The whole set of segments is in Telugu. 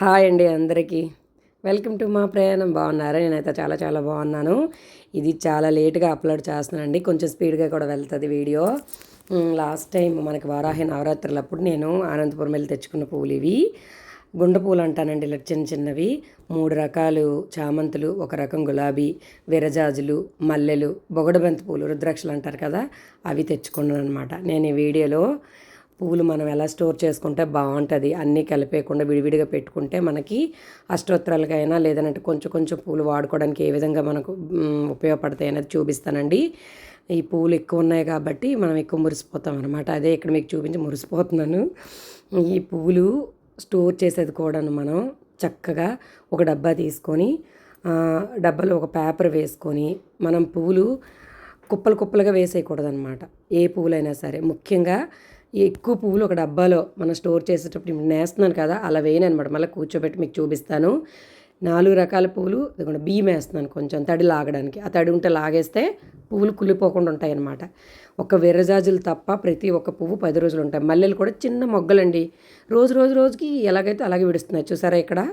హాయ్ అండి అందరికీ. వెల్కమ్ టు మా ప్రయాణం. బాగున్నారా? నేనైతే చాలా చాలా బాగున్నాను. ఇది చాలా లేట్గా అప్లోడ్ చేస్తున్నానండి. కొంచెం స్పీడ్గా కూడా వెళ్తుంది వీడియో. లాస్ట్ టైం మనకి వారాహి నవరాత్రులప్పుడు నేను అనంతపురం వెళ్ళి తెచ్చుకున్న పూలు ఇవి. గుండె పూలు అంటానండి ఇలా చిన్న చిన్నవి. మూడు రకాలు చామంతులు ఒక రకం గులాబీ విరజాజులు మల్లెలు బొగడబంతి పూలు రుద్రాక్షలు అంటారు కదా అవి తెచ్చుకున్నాను అనమాట నేను ఈ వీడియోలో పువ్వులు మనం ఎలా స్టోర్ చేసుకుంటే బాగుంటుంది అన్నీ కలిపేయకుండా విడివిడిగా పెట్టుకుంటే మనకి అష్టోత్తరాలకైనా లేదంటే కొంచెం కొంచెం పూలు వాడుకోవడానికి ఏ విధంగా మనకు ఉపయోగపడతాయి అనేది చూపిస్తానండి. ఈ పువ్వులు ఎక్కువ ఉన్నాయి కాబట్టి మనం ఎక్కువ మురిసిపోతాం అనమాట అదే ఇక్కడ మీకు చూపించి మురిసిపోతున్నాను. ఈ పువ్వులు స్టోర్ చేసేది కూడాను మనం చక్కగా ఒక డబ్బా తీసుకొని డబ్బాలో ఒక పేపర్ వేసుకొని మనం పువ్వులు కుప్పలు కుప్పలుగా వేసేయకూడదు అనమాట ఏ పువ్వులైనా సరే. ముఖ్యంగా ఎక్కువ పువ్వులు ఒక డబ్బాలో మనం స్టోర్ చేసేటప్పుడు నేస్తున్నాను కదా అలా వేయను అనమాట మళ్ళీ కూర్చోబెట్టి మీకు చూపిస్తాను. నాలుగు రకాల పువ్వులు ఇదిగోండి బియ్యం వేస్తున్నాను కొంచెం తడి లాగడానికి. ఆ తడి ఉంటే లాగేస్తే పువ్వులు కుళ్ళిపోకుండా ఉంటాయన్నమాట. ఒక విర్రజాజులు తప్ప ప్రతి ఒక్క పువ్వు పది రోజులు ఉంటాయి. మల్లెలు కూడా చిన్న మొగ్గలండి. రోజు రోజు రోజుకి ఎలాగైతే అలాగే విడుస్తున్నాయి. చూసారా ఇక్కడ?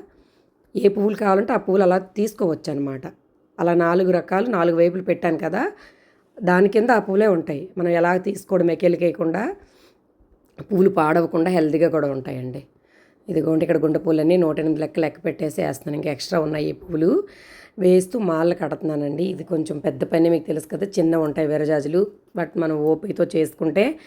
ఏ పువ్వులు కావాలంటే ఆ పువ్వులు అలా తీసుకోవచ్చు అనమాట అలా నాలుగు రకాలు నాలుగు వైపులు పెట్టాను కదా దాని కింద ఆ పువ్వులే ఉంటాయి. మనం ఎలా తీసుకోవడం ఎకెలికేయకుండా పూలు పాడవకుండా హెల్తీగా కూడా ఉంటాయండి. ఇదిగోండి ఇక్కడ గుండె పూలన్నీ నూట ఎనిమిది లెక్క లెక్క పెట్టేసి వేస్తున్నాను. ఇంకా ఎక్స్ట్రా ఉన్నాయి ఈ వేస్తూ మాలలు కడుతున్నానండి. ఇది కొంచెం పెద్ద పని మీకు తెలుసు కదా చిన్న ఉంటాయి విరజాజులు. బట్ మనం ఓపికతో చేసుకుంటే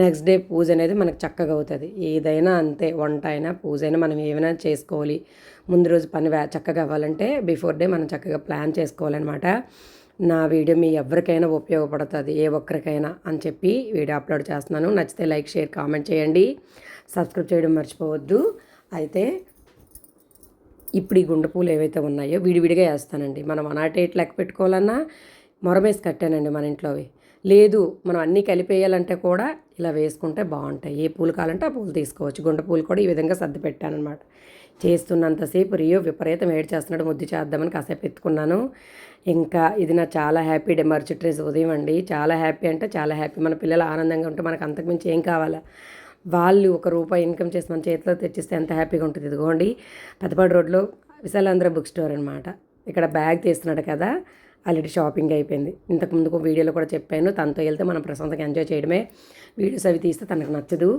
నెక్స్ట్ డే పూజ అనేది మనకు చక్కగా అవుతుంది. ఏదైనా అంతే వంట అయినా పూజ అయినా మనం ఏమైనా చేసుకోవాలి. ముందు రోజు పని చక్కగా అవ్వాలంటే బిఫోర్ డే మనం చక్కగా ప్లాన్ చేసుకోవాలన్నమాట. నా వీడియో మీ ఎవరికైనా ఉపయోగపడుతుంది ఏ ఒక్కరికైనా అని చెప్పి వీడియో అప్లోడ్ చేస్తున్నాను. నచ్చితే లైక్ షేర్ కామెంట్ చేయండి. సబ్స్క్రైబ్ చేయడం మర్చిపోవద్దు. అయితే ఇప్పుడు ఈ గుండె పూలు ఏవైతే ఉన్నాయో విడివిడిగా వేస్తానండి. మనం అనాటేట్ లెక్క పెట్టుకోవాలన్నా మొరమేసి కట్టానండి మన ఇంట్లోవి. లేదు మనం అన్నీ కలిపేయాలంటే కూడా ఇలా వేసుకుంటే బాగుంటాయి. ఏ పూలు కావాలంటే ఆ పూలు తీసుకోవచ్చు. గుండె పూలు కూడా ఈ విధంగా సర్ది పెట్టానమాట చేస్తున్నంతసేపు రియో విపరీతం వేడి చేస్తున్నాడు. ముద్దు చేద్దామని కాసేపు ఎత్తుకున్నాను. ఇంకా ఇది నా చాలా హ్యాపీ డే మరుసటి ఉదయం అండి. చాలా హ్యాపీ అంటే చాలా హ్యాపీ. మన పిల్లలు ఆనందంగా ఉంటే మనకు అంతకుమించి ఏం కావాలా? వాళ్ళు ఒక రూపాయి ఇన్కమ్ చేసి మన చేతిలో తెచ్చిస్తే ఎంత హ్యాపీగా ఉంటుంది. ఇదిగోండి పెద్దపాడు రోడ్లో విశాలాంధ్ర బుక్ స్టోర్ అనమాట ఇక్కడ బ్యాగ్ తీస్తున్నాడు కదా. ఆల్రెడీ షాపింగ్ అయిపోయింది. ఇంతకు ముందుకు వీడియోలో కూడా చెప్పాను తనతో వెళ్తే మనం ప్రశాంతంగా ఎంజాయ్ చేయడమే. వీడియోస్ అవి తీస్తే తనకు నచ్చదు.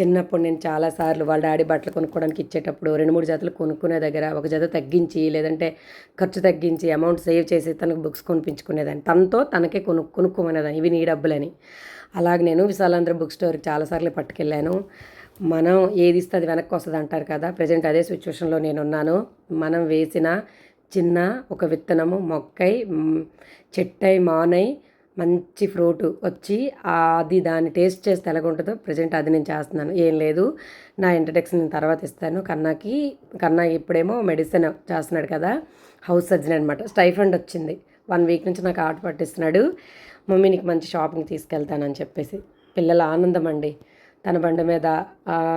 చిన్నప్పుడు నేను చాలాసార్లు వాళ్ళ డాడీ బట్టలు కొనుక్కోవడానికి ఇచ్చేటప్పుడు రెండు మూడు జతలు కొనుక్కునే దగ్గర ఒక జత తగ్గించి లేదంటే ఖర్చు తగ్గించి అమౌంట్ సేవ్ చేసి తనకు బుక్స్ కొనిపించుకునేదాన్ని. తనతో తనకే కొను కొనుక్కోమనేదాన్ని ఇవి నీ డబ్బులని. అలాగే నేను విశాలాంధ్ర బుక్ స్టోర్కి చాలాసార్లు పట్టుకెళ్ళాను. మనం ఏది ఇస్తే అది వెనక్కి వస్తుంది అంటారు కదా ప్రజెంట్ అదే సిచ్యువేషన్లో నేను ఉన్నాను మనం వేసిన చిన్న ఒక విత్తనము మొక్కై చెట్టై మానై మంచి ఫ్రూట్ వచ్చి అది దాన్ని టేస్ట్ చేస్తే ఎలాగుంటుందో ప్రజెంట్ అది నేను చేస్తున్నాను. ఏం లేదు. నా ఇంట్రడక్షన్ నేను తర్వాత ఇస్తాను. కన్నాకి కన్నా ఇప్పుడేమో మెడిసిన్ చేస్తున్నాడు కదా హౌస్ సర్జన్ అనమాట స్టైఫండ్ వచ్చింది. వన్ వీక్ నుంచి నాకు ఆట పట్టిస్తున్నాడు. మమ్మీ నీకు మంచి షాపింగ్ తీసుకెళ్తానని చెప్పేసి. పిల్లల ఆనందం అండి. తన బండి మీద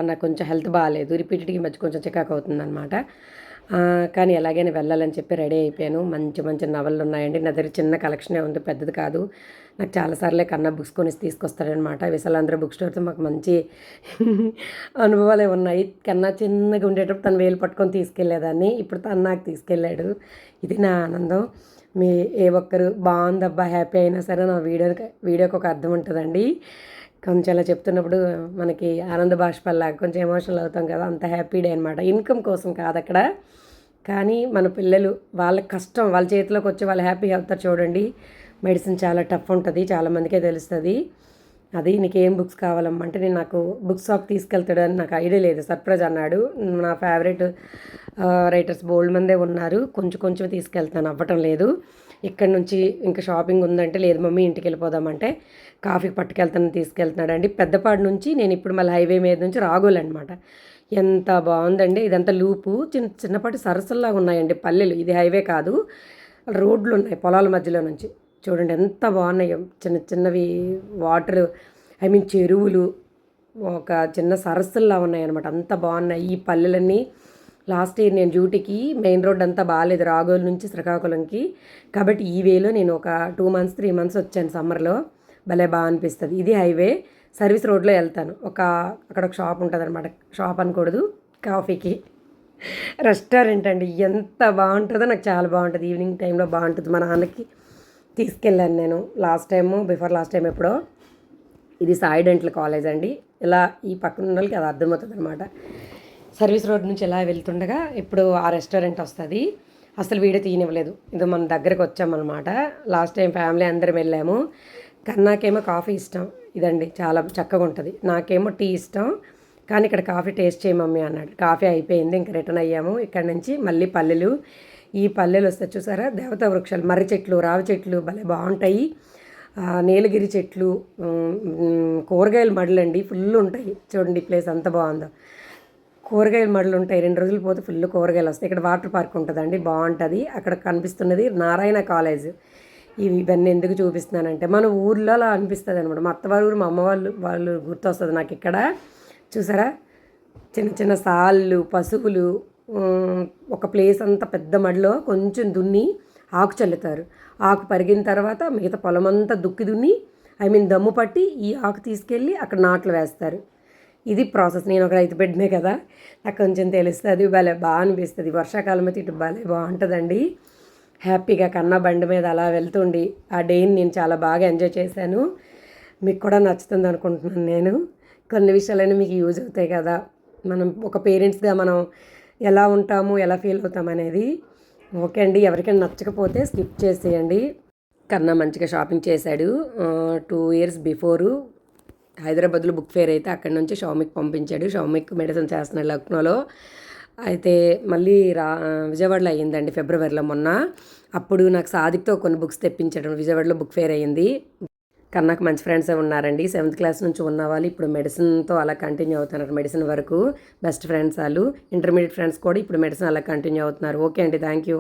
నాకు కొంచెం హెల్త్ బాగాలేదు రిపీటెడ్గా మధ్య కొంచెం చికాకు అవుతుందన్నమాట. కానీ ఎలాగైనా వెళ్ళాలని చెప్పి రెడీ అయిపోయాను. మంచి మంచి నవళ్ళు ఉన్నాయండి. నా దగ్గర చిన్న కలెక్షనే ఉంది పెద్దది కాదు. నాకు చాలాసార్లే కన్నా బుక్స్ కొనేసి తీసుకొస్తారనమాట విశాలాంధ్ర బుక్ స్టోర్తో మాకు మంచి అనుభవాలే ఉన్నాయి. కన్నా చిన్నగా ఉండేటప్పుడు తను వేలు పట్టుకొని తీసుకెళ్ళేదాన్ని. ఇప్పుడు తను నాకు తీసుకెళ్ళాడు. ఇది నా ఆనందం. మీ ఏ ఒక్కరు బాగుందబ్బా హ్యాపీ అయినా సరే నా వీడియోకి వీడియోకి ఒక అర్థం ఉంటుందండి. కొంచెం అలా చెప్తున్నప్పుడు మనకి ఆనంద బాష్పల్లా కొంచెం ఎమోషనల్ అవుతాం కదా అంత హ్యాపీ డే అనమాట ఇన్కమ్ కోసం కాదు అక్కడ. కానీ మన పిల్లలు వాళ్ళ కష్టం వాళ్ళ చేతిలోకి వచ్చి వాళ్ళు హ్యాపీ అవుతారు చూడండి. మెడిసిన్ చాలా టఫ్ ఉంటుంది చాలామందికే తెలుస్తుంది. అది నీకేం బుక్స్ కావాలమ్మ? అంటే నేను నాకు బుక్స్ షాప్ తీసుకెళ్తాడు అని నాకు ఐడియా లేదు. సర్ప్రైజ్ అన్నాడు. నా ఫేవరెట్ రైటర్స్ బోల్డ్ మందే ఉన్నారు. కొంచెం కొంచెం తీసుకెళ్తాను అవ్వటం లేదు. ఇక్కడ నుంచి ఇంకా షాపింగ్ ఉందంటే లేదు మమ్మీ ఇంటికి వెళ్ళిపోదామంటే కాఫీ పట్టుకెళ్తాను తీసుకెళ్తున్నాడు అండి పెద్దపాడు నుంచి నేను ఇప్పుడు మళ్ళీ హైవే మీద నుంచి రాగోలు అనమాట ఎంత బాగుందండి. ఇదంతా లూపు చిన్న చిన్నపాటి సరస్సుల్లాగా ఉన్నాయండి పల్లెలు. ఇది హైవే కాదు రోడ్లు ఉన్నాయి పొలాల మధ్యలో నుంచి. చూడండి ఎంత బాగున్నాయో. చిన్న చిన్నవి వాటర్ ఐ మీన్ చెరువులు ఒక చిన్న సరస్సుల్లా ఉన్నాయన్నమాట. అంత బాగున్నాయి. ఈ పల్లెలన్నీ లాస్ట్ ఇయర్ నేను డ్యూటీకి మెయిన్ రోడ్ అంతా బాగాలేదు రాగోలు నుంచి శ్రీకాకుళంకి. కాబట్టి ఈ వేలో నేను ఒక టూ మంత్స్ త్రీ మంత్స్ వచ్చాను సమ్మర్లో. భలే బాగా అనిపిస్తుంది. ఇది హైవే. సర్వీస్ రోడ్లో వెళ్తాను. ఒక అక్కడ ఒక షాప్ ఉంటుంది అనమాట షాప్ అనకూడదు కాఫీకి. రెస్టారెంట్ అండి. ఎంత బాగుంటుందో నాకు చాలా బాగుంటుంది. ఈవినింగ్ టైంలో బాగుంటుంది. మా నాన్నకి తీసుకెళ్ళాను నేను last time before last time ఎప్పుడో. ఇది సాయి డెంటల్ కాలేజ్ అండి. ఇలా ఈ పక్కన ఉన్న వాళ్ళకి అది అర్థమవుతుంది అనమాట సర్వీస్ రోడ్ నుంచి ఇలా వెళ్తుండగా ఇప్పుడు ఆ రెస్టారెంట్ వస్తుంది. అసలు వీడియో తీయనివ్వలేదు ఇది మన దగ్గరకు వచ్చామన్నమాట. లాస్ట్ టైం ఫ్యామిలీ అందరం వెళ్ళాము. కన్నాకేమో కాఫీ ఇష్టం. ఇదండి. చాలా చక్కగా ఉంటుంది. నాకేమో టీ ఇష్టం. కానీ ఇక్కడ కాఫీ టేస్ట్ చేయమమ్మీ అన్నాడు. కాఫీ అయిపోయింది. ఇంకా రిటర్న్ అయ్యాము. ఇక్కడ నుంచి మళ్ళీ పల్లెలు. ఈ పల్లెలు వస్తే చూసారా? దేవత వృక్షాలు. మర్రి చెట్లు రావి చెట్లు భలే బాగుంటాయి. నీలగిరి చెట్లు కూరగాయలు మడలండి. ఫుల్ ఉంటాయి. చూడండి ప్లేస్ అంత బాగుందో. కూరగాయల మడులు ఉంటాయి. రెండు రోజులు పోతే ఫుల్ కూరగాయలు వస్తాయి. ఇక్కడ వాటర్ పార్క్ ఉంటుందండి. బాగుంటుంది. అక్కడ కనిపిస్తున్నది నారాయణ కాలేజ్. ఇవి ఇవన్నీ ఎందుకు చూపిస్తున్నానంటే మన ఊర్లో అలా అనిపిస్తుంది అనమాట మా అత్తవారి ఊరు మా అమ్మ వాళ్ళు వాళ్ళు గుర్తొస్తుంది నాకు ఇక్కడ. చూసారా? చిన్న చిన్న సాళ్ళు పశువులు ఒక ప్లేస్ అంతా పెద్ద మడిలో కొంచెం దున్ని ఆకు చల్లుతారు. ఆకు పరిగిన తర్వాత మిగతా పొలం అంతా దుక్కి దున్ని ఐ మీన్ దమ్ము పట్టి ఈ ఆకు తీసుకెళ్ళి అక్కడ నాట్లు వేస్తారు. ఇది ప్రాసెస్. నేను ఒక రైతు బిడ్డనే కదా. నాకు కొంచెం తెలుస్తుంది. భలే బాగా అనిపిస్తుంది. వర్షాకాలం అయితే ఇటు భలే బాగుంటుందండి. హ్యాపీగా కన్నా బండి మీద అలా వెళ్తుండి ఆ డేని నేను చాలా బాగా ఎంజాయ్ చేశాను. మీకు కూడా నచ్చుతుంది అనుకుంటున్నాను నేను. కొన్ని విషయాలైనా మీకు యూజ్ అవుతాయి కదా. మనం ఒక పేరెంట్స్గా మనం ఎలా ఉంటాము ఎలా ఫీల్ అవుతాం అనేది. ఓకే అండి. ఎవరికైనా నచ్చకపోతే స్కిప్ చేసేయండి. కన్నా మంచిగా షాపింగ్ చేశాడు. Two years before. హైదరాబాద్లో బుక్ ఫేర్ అయితే అక్కడి నుంచి షౌమిక్ పంపించాడు. షౌమిక్ మెడిసిన్ చేస్తున్నాడు లక్నోలో. అయితే మళ్ళీ రా విజయవాడలో అయ్యిందండి ఫిబ్రవరిలో మొన్న. అప్పుడు నాకు సాదిక్తో కొన్ని బుక్స్ తెప్పించడం. విజయవాడలో బుక్ ఫేర్ అయ్యింది. కన్నాకు మంచి ఫ్రెండ్స్ ఉన్నారండి. సెవెంత్ క్లాస్ నుంచి ఉన్న వాళ్ళు ఇప్పుడు మెడిసిన్తో అలా కంటిన్యూ అవుతున్నారు. మెడిసిన్ వరకు బెస్ట్ ఫ్రెండ్స్ వాళ్ళు. ఇంటర్మీడియట్ ఫ్రెండ్స్ కూడా ఇప్పుడు మెడిసిన్ అలా కంటిన్యూ అవుతున్నారు. ఓకే అండి. Thank you.